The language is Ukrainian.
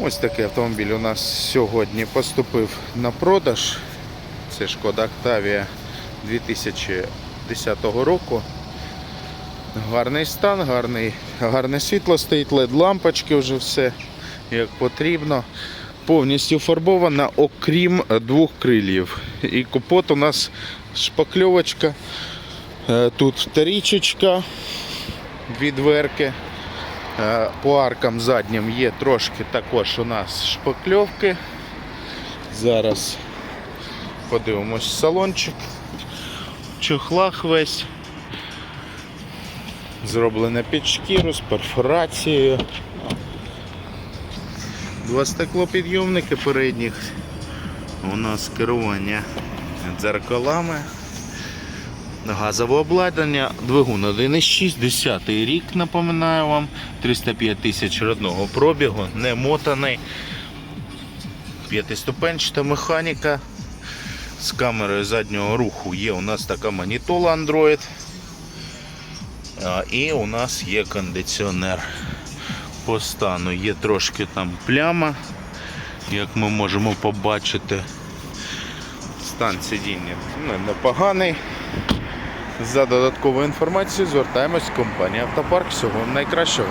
Ось такий автомобіль у нас сьогодні поступив на продаж. Це Шкода Октавія 2010 року. Гарний стан, гарний, гарне світло стоїть, led лампочки вже все як потрібно. Повністю фарбована, окрім двох крилів. І капот у нас шпакльовочка. Е, Тут вторічечка, дві дверки. Е, По аркам заднім є трошки також у нас шпакльовки. Зараз подивимось салончик. Чохлах весь. Зроблене під шкіру з перфорацією. Два стеклопідйомники передніх. У нас керування дзеркалами. Газове обладнання, двигун 1,6, 10 рік, напоминаю вам, 305 тисяч родного пробігу, не мотаний, п'ятиступенчата механіка з камерою заднього руху. Є у нас така манітола Android. І у нас є кондиціонер. По стану є трошки там пляма, як ми можемо побачити. Стан сидіння ну, непоганий. За додатковою інформацією звертаємось в компанію Автопарк. Всього найкращого.